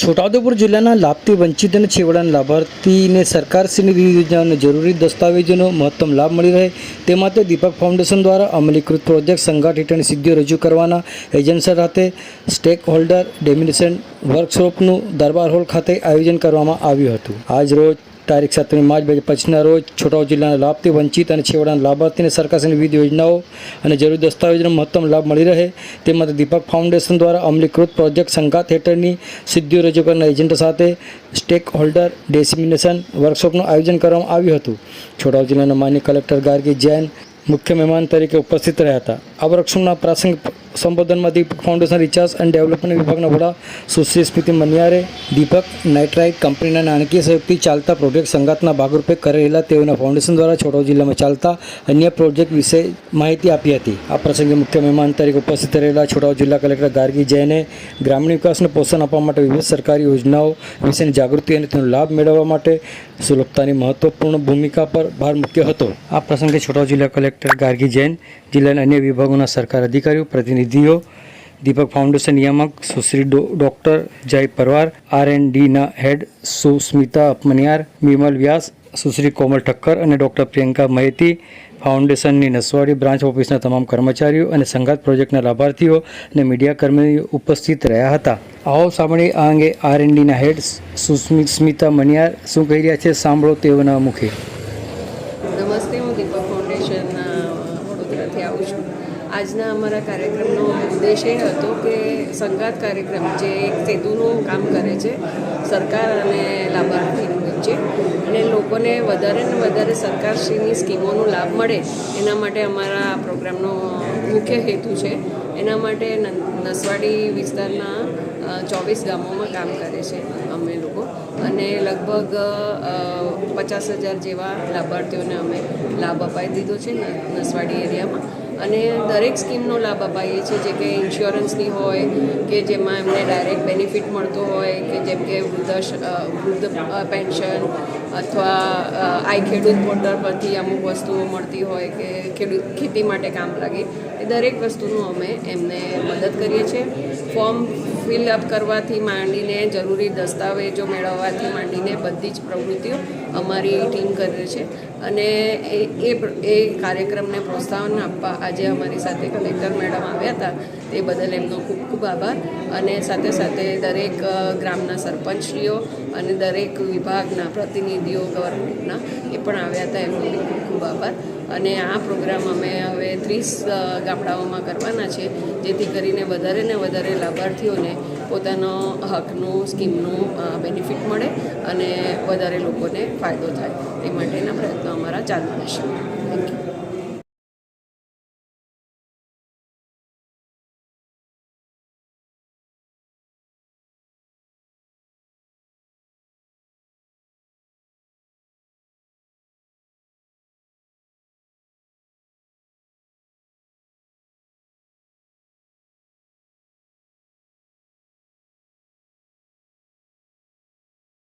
છોટાઉદેપુર જિલ્લાના લાભથી વંચિત અને છેવાડાના લાભાર્થીને સરકારશ્રીની વિવિધ યોજનાઓને જરૂરી દસ્તાવેજોનો મહત્તમ લાભ મળી રહે તે માટે દીપક ફાઉન્ડેશન દ્વારા અમલીકૃત પ્રોજેક્ટ સંઘાટ હેઠળની સિદ્ધિઓ રજૂ કરવાના એજન્સી સાથે સ્ટેક હોલ્ડર ડેમિનેશન વર્કશોપનું દરબાર હોલ ખાતે આયોજન કરવામાં આવ્યું હતું. આજ રોજ તારીખ સત્તરમી માર્ચ બે હજાર રોજ છોટાઉ જિલ્લાના લાભથી વંચિત અને છેવાડાના લાભાર્થીને સરકારની વિવિધ યોજનાઓ અને જરૂરી દસ્તાવેજોનો મહત્તમ લાભ મળી રહે તે માટે દીપક ફાઉન્ડેશન દ્વારા અમલીકૃત પ્રોજેક્ટ સંઘાત હેઠળની સિદ્ધિઓ રજૂ કરનાર એજન્ટો સાથે સ્ટેક હોલ્ડર ડેસિમિનેશન વર્કશોપનું આયોજન કરવામાં આવ્યું હતું. છોટાઉ જિલ્લાના માન્ય કલેક્ટર ગાર્ગી જૈન મુખ્ય મહેમાન તરીકે ઉપસ્થિત રહ્યા હતા. આ વર્કશોપના પ્રાસંગિક સંબોધનમાં Deepak foundation research and development વિભાગના વડા સુશ્રી સ્મૃતિ મનિયારે, દીપક નાઇટ્રાઇટ કંપનીના નાણાકીય સહયોગથી ચાલતા પ્રોજેક્ટ સંગાતના ભાગરૂપે કરેલા તેઓના ફાઉન્ડેશન દ્વારા છોટાઉ જિલ્લામાં ચાલતા અન્ય પ્રોજેક્ટ વિશે માહિતી આપી હતી. આ પ્રસંગે મુખ્ય મહેમાન તરીકે ઉપસ્થિત રહેલા છોટાઉ જિલ્લા કલેક્ટર ગાર્ગી જૈને ગ્રામીણ વિકાસને પ્રોત્સાહન આપવા માટે વિવિધ સરકારી યોજનાઓ વિશેની જાગૃતિ અને તેનો લાભ મેળવવા માટે સુલભતાની મહત્વપૂર્ણ ભૂમિકા પર ભાર મૂક્યો હતો. આ પ્રસંગે છોટાઉ જિલ્લા કલેક્ટર ગાર્ગી જૈન, જિલ્લાના અન્ય વિભાગોના સરકાર અધિકારીઓ પ્રતિનિધિઓ દીપક ફાઉન્ડેશન નિયામક Sushri doctor Jay Parvar R and Deena head Susmita Apmaniyar Vimal Vyas, Sushri Komal Thakkar અને ડૉક્ટર પ્રિયંકા મહેતી, ફાઉન્ડેશનની નસવાડી બ્રાન્ચ ઓફિસના તમામ કર્મચારીઓ અને સંગાત પ્રોજેક્ટના લાભાર્થીઓ અને મીડિયા કર્મીઓ ઉપસ્થિત રહ્યા હતા. આવો સાંભળી આ અંગે આર એન્ડ ડીના હેડ સુસ્મિત સ્મિતા મનિયાર શું કહી રહ્યા છે સાંભળો તેઓના મુખે. નમસ્તે, હું દીપક ફાઉન્ડેશનના વડોદરાથી આવું છું. આજના અમારા કાર્યક્રમનો ઉદ્દેશ એ હતો કે સંગાત કાર્યક્રમ જે એક સેતુનું કામ કરે છે, સરકાર અને લાભાર્થી વચ્ચે. અને લોકોને વધારે ને વધારે સરકારશ્રીની સ્કીમોનો લાભ મળે એના માટે અમારા પ્રોગ્રામનો મુખ્ય હેતુ છે. એના માટે નસવાડી વિસ્તારના ચોવીસ ગામોમાં કામ કરે છે અમે લોકો. અને લગભગ પચાસ હજાર જેવા લાભાર્થીઓને અમે લાભ અપાઈ દીધો છે નસવાડી એરિયામાં. અને દરેક સ્કીમનો લાભ અપાઈએ છીએ, જે કે ઇન્સ્યોરન્સની હોય, કે જેમાં એમને ડાયરેક્ટ બેનિફિટ મળતો હોય, કે જેમ કે વૃદ્ધ વૃદ્ધ પેન્શન અથવા આઈ ખેડૂત પોર્ટલ પરથી અમુક વસ્તુઓ મળતી હોય, કે ખેડૂત ખેતી માટે કામ લાગે દરેક વસ્તુનું અમે એમને મદદ કરીએ છીએ. ફોર્મ ફિલઅપ કરવાથી માંડીને જરૂરી દસ્તાવેજો મેળવવાથી માંડીને બધી જ પ્રવૃત્તિઓ અમારી ટીમ કરે છે. અને એ એ કાર્યક્રમને પ્રોત્સાહન આપવા આજે અમારી સાથે કલેક્ટર મેડમ આવ્યા હતા તે બદલ એમનો ખૂબ ખૂબ આભાર. અને સાથે સાથે દરેક ગ્રામના સરપંચશ્રીઓ અને દરેક વિભાગના પ્રતિનિધિઓ, ગવર્મેન્ટના એ પણ આવ્યા હતા એમનો ખૂબ ખૂબ આભાર. અને આ પ્રોગ્રામ અમે હવે ત્રીસ ગામડાઓમાં કરવાના છે, જેથી કરીને વધારે ને વધારે લાભાર્થીઓને પોતાનો હકનું, સ્કીમનું બેનિફિટ મળે અને વધારે લોકોને ફાયદો થાય. તે માટેના પ્રયત્નો અમારા ચાલુ રહેશે. Thank you